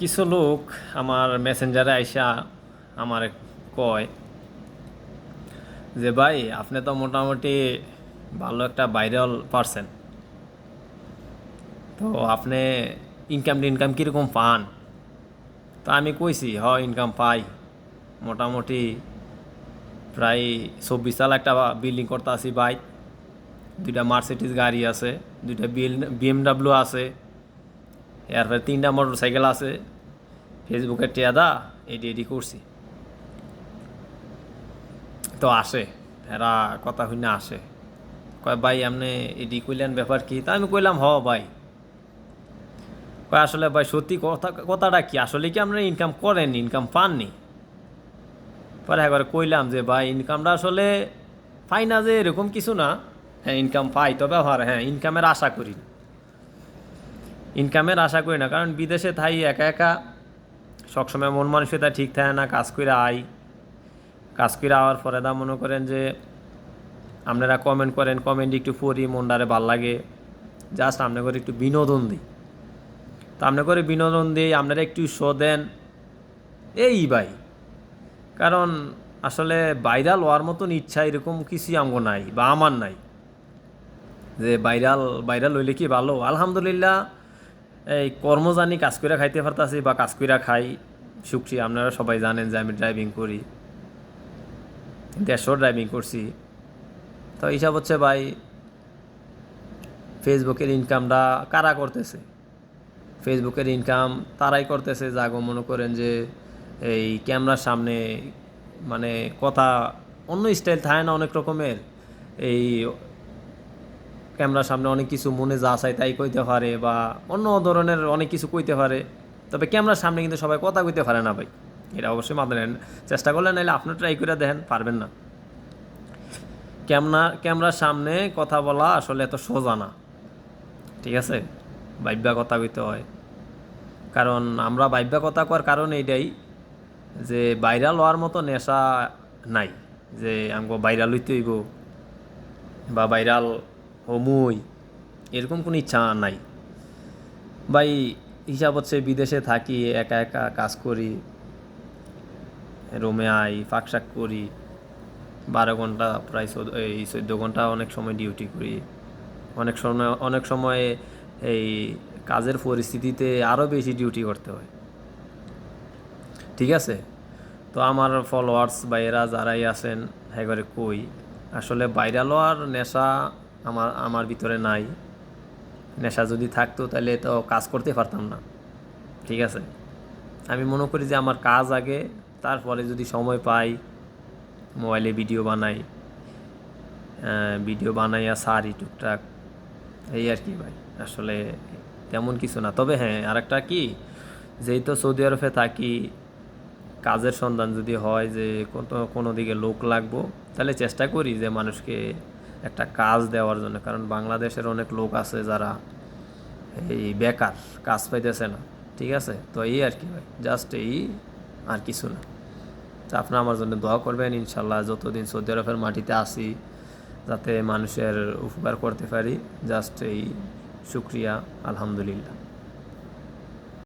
কিছু লোক আমার মেসেঞ্জারে আইসা আমার কয় যে, ভাই, আপনি তো মোটামুটি ভালো একটা ভাইরাল পারসন তো আপনি ইনকাম টিনকাম কীরকম পান? তো আমি কইছি, হ ইনকাম পাই। মোটামুটি প্রায় চব্বিশ সাল একটা বিল্ডিং করতে আসি বাইক দুইটা মার্সিডিস গাড়ি আছে, দুইটা বিএমডাব্লিউ আছে। এরপরে তিনটা মোটর সাইকেল আছে ফেসবুকে টেয়াদা এডি এডি করছি। তো আসে, এরা কথা শুনে আসে। কয়, ভাই, আপনি এডি কইলেন, ব্যাপার কি? তা আমি কইলাম, হ, ভাই। কয়, আসলে ভাই, সত্যি কথা, কথাটা কি? আসলে কি আপনারা ইনকাম করেন ইনকাম পাননি? পরে একবার কইলাম যে, ভাই ইনকামটা আসলে পাই না যে, এরকম কিছু না। হ্যাঁ ইনকাম পাই তবে হ্যাঁ ইনকামের আশা করি। না। ইনকামের আশা করি না। কারণ বিদেশে থাই একা একা সবসময় মন মানসিকতা ঠিক থাকে না, কাজ করে আই কাজ করে আওয়ার পরে দা মনে করেন যে আপনারা কমেন্ট করেন কমেন্ট একটু পড়ি, মনটারে ভালো লাগে। জাস্ট আপনার করে একটু বিনোদন দিই। তো আপনার করে বিনোদন দিই, আপনারা একটু শো দেন। এই ভাই। কারণ আসলে ভাইরাল হওয়ার মতন ইচ্ছা এরকম কিছুই আমগো নাই বা আমার নাই। যে ভাইরাল ভাইরাল হইলে কি ভালো? আলহামদুলিল্লাহ এই কর্মজানি কাজ করে খাইতে পারতাছি বা কাজ করে খাই, সুখী আপনারা সবাই জানেন যে আমি ড্রাইভিং করি দেড়শো ড্রাইভিং করছি। তো হিসাব হচ্ছে ভাই ফেসবুকের ইনকামটা কারা করতেছে? ফেসবুকের ইনকাম তারাই করতেছে যাগো মনে করেন যে এই ক্যামেরার সামনে মানে কথা অন্য স্টাইল থাকে না অনেক রকমের। এই ক্যামেরার সামনে অনেক কিছু মনে যা চায় তাই কইতে পারে বা অন্য ধরনের অনেক কিছু কইতে পারে। তবে ক্যামেরার সামনে কিন্তু সবাই কথা কইতে পারে না ভাই। এটা অবশ্যই মাথায় নেন। চেষ্টা করলে নাহলে আপনি ট্রাই করে দেখেন, পারবেন না। ক্যামেরা ক্যামেরার সামনে কথা বলা আসলে এত সোজা না। ঠিক আছে? বাইব্যা কথা কইতে হয়। কারণ আমরা বাইব্যা কথা করার কারণ এইটাই যে ভাইরাল হওয়ার মতো নেশা নাই। যে আমাকে ভাইরাল হইতে হইব বা ভাইরাল হমুই এরকম কোনো ইচ্ছা নাই। ভাই, হিসাব হচ্ছে বিদেশে থাকি, একা একা কাজ করি, রুমে আই ফাঁকশাক করি, বারো ঘণ্টা, প্রায় চোদ্দ, এই চোদ্দ ঘণ্টা অনেক সময় ডিউটি করি। অনেক সময় অনেক সময় এই কাজের পরিস্থিতিতে আরও বেশি ডিউটি করতে হয়। ঠিক আছে? তো আমার ফলোয়ার্স বা এরা যারাই আছেন হ্যাঁ করে কই, আসলে ভাইরাল হওয়ার নেশা আমার আমার ভিতরে নাই। নেশা যদি থাকতো তাহলে তো কাজ করতে পারতাম না। ঠিক আছে? আমি মনে করি যে আমার কাজ আগে, তারপরে যদি সময় পাই, মোবাইলে ভিডিও বানাই ভিডিও বানাইয়া সারি, টুকটাক, এই আর কি ভাই। আসলে তেমন কিছু না। তবে হ্যাঁ আরেকটা কি? যেই তো সৌদি আরবে থাকি, কাজের সন্ধান যদি হয় যে কোনো কোনো দিকে লোক লাগবো, তাহলে চেষ্টা করি যে মানুষকে একটা কাজ দেওয়ার জন্য, কারণ বাংলাদেশের অনেক লোক আছে যারা এই বেকার, কাজ পাইতেছে না, ঠিক আছে? তো এই আর কি ভাই জাস্ট এই আর কিছু না। তো আপনারা আমার জন্য দোয়া করবেন, ইনশাল্লাহ যতদিন সৌদি আরবের মাটিতে আসি যাতে মানুষের উপকার করতে পারি জাস্ট এই শুক্রিয়া, আলহামদুলিল্লাহ।